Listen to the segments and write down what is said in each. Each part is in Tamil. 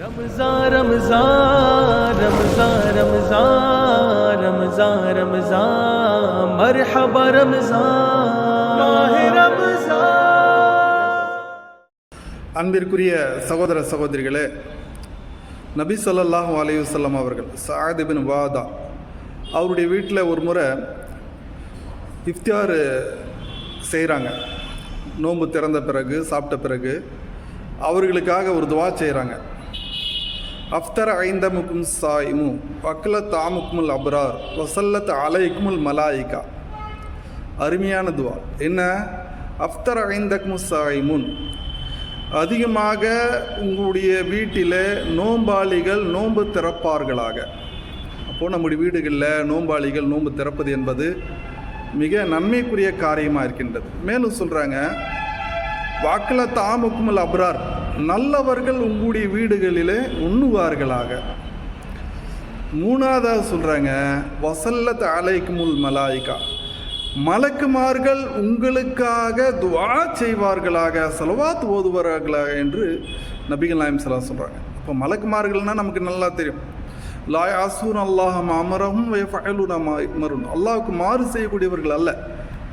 ரம்ஜா ரம்ஜா ரம்ஜா ரம்ஜா ரம்ஜா ரம்ஜா மர்ஹபா ரம்ஜா ரம்ஜா அன்பிற்குரிய சகோதர சகோதரிகளே நபி சொல்லாஹ் அலையுசல்லாம் அவர்கள் சாதிபின் வாதா அவருடைய வீட்டில் ஒரு முறை இஃப்தியார் செய்கிறாங்க. நோன்பு திறந்த பிறகு சாப்பிட்ட பிறகு அவர்களுக்காக ஒரு துவா செய்கிறாங்க. அஃப்தர் ஐந்தமுக்கும் சாயிமு வக்கல தாமுக்குமுல் அப்ரார் வசல்லத் அலைக்குமுல் மலாயிகா அருமையான துவா என்ன அஃப்தர் ஐந்தக்மு சாயிமுன் அதிகமாக உங்களுடைய வீட்டில் நோம்பாளிகள் நோன்பு திறப்பார்களாக. அப்போது நம்முடைய வீடுகளில் நோம்பாளிகள் நோன்பு திறப்பது என்பது மிக நன்மைக்குரிய காரியமாக இருக்கின்றது. மேலும் சொல்கிறாங்க வாக்கில் தாமுக்குமல் அப்ரார். நல்லவர்கள் உங்களுடைய வீடுகளிலே உண்ணுவார்களாக. மூணாவதாக சொல்கிறாங்க வசல்லத் அலைக்குமுல் மலாய்கா. மலக்குமார்கள் உங்களுக்காக துவா செய்வார்களாக செலவாத் ஓதுவார்களாக என்று நபிகள் நாயம் சலா சொல்கிறாங்க இப்போ மலக்குமார்கள்னால் நமக்கு நல்லா தெரியும். லாய் ஆசூன் அல்லாஹ் அமரவும் ஃபயலுனா மருன் அல்லாஹ்வுக்கு மாறு செய்யக்கூடியவர்கள் அல்ல.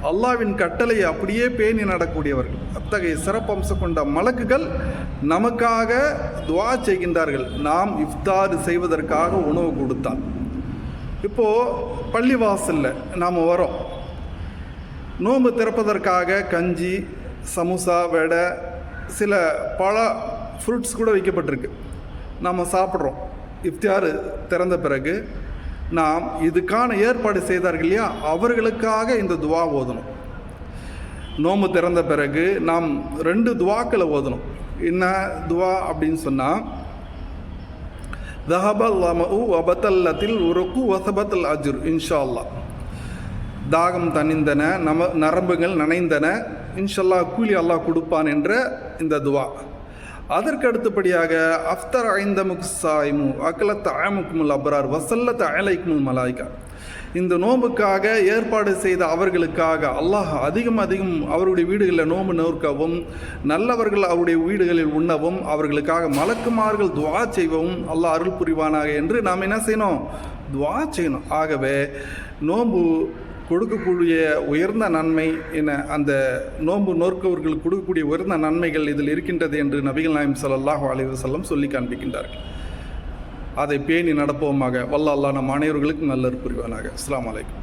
அல்லாஹ்வின் கட்டளையை அப்படியே பேணி நடக்கூடியவர்கள். அத்தகைய சிறப்பம்சம் கொண்ட மலக்குகள் நமக்காக துவா செய்கின்றார்கள். நாம் இஃப்தார் செய்வதற்காக உணவு கொடுத்தால். இப்போது பள்ளிவாசலில் நாம் வரோம் நோன்பு திறப்பதற்காக கஞ்சி சமோசா வடை சில பல ஃப்ரூட்ஸ் கூட வைக்கப்பட்டிருக்கு. நாம் சாப்பிட்றோம். இஃப்தியார் திறந்த பிறகு நாம் இதுக்கான ஏற்பாடு செய்தார்கள் இல்லையா? அவர்களுக்காக இந்த துவா ஓதணும். நோம்பு திறந்த பிறகு நாம் ரெண்டு துவாக்களை ஓதணும். என்ன துவா அப்படின்னு சொன்னால் தஹபல் லமு வபத்தல்லத்தில் உருக்கு வசபத்தல் அஜுர் இன்ஷா அல்லாஹ் தாகம் தணிந்தன நம நரம்புகள் நனைந்தன இன்ஷல்லா கூலி அல்லாஹ் கொடுப்பான் என்ற இந்த துவா. அதற்கு அடுத்தபடியாக அஃப்தர் ஐந்தமுக் சாய்மு அக்கலத் ஆமுக்குமுல் அப்ரார் வசல்லத் அலைக்குமுல் மலாய்கா. இந்த நோம்புக்காக ஏற்பாடு செய்த அவர்களுக்காக அல்லாஹ் அதிகம் அதிகம் அவருடைய வீடுகளில் நோன்பு நோற்கவும் நல்லவர்கள் அவருடைய வீடுகளில் உண்ணவும் அவர்களுக்காக மலக்குமார்கள் துவா செய்வவும் அல்லாஹ் அருள் புரிவானாக என்று நாம் என்ன செய்யணும்? துவா செய்யணும். ஆகவே நோம்பு கொடுக்கக்கூடிய உயர்ந்த நன்மை என அந்த நோன்பு நோர்க்கவர்களுக்கு கொடுக்கக்கூடிய உயர்ந்த நன்மைகள் இதில் இருக்கின்றது என்று நபிகள் நாயம் ஸல்லல்லாஹு அலைஹி வஸல்லம் சொல்லி காண்பிக்கின்றார்கள். அதை பேணி நடப்போமாக. வல்ல அல்லாஹ் நம் அனைவர்களுக்கும் புரிவானாக. அஸ்லாம் அலைக்கும்.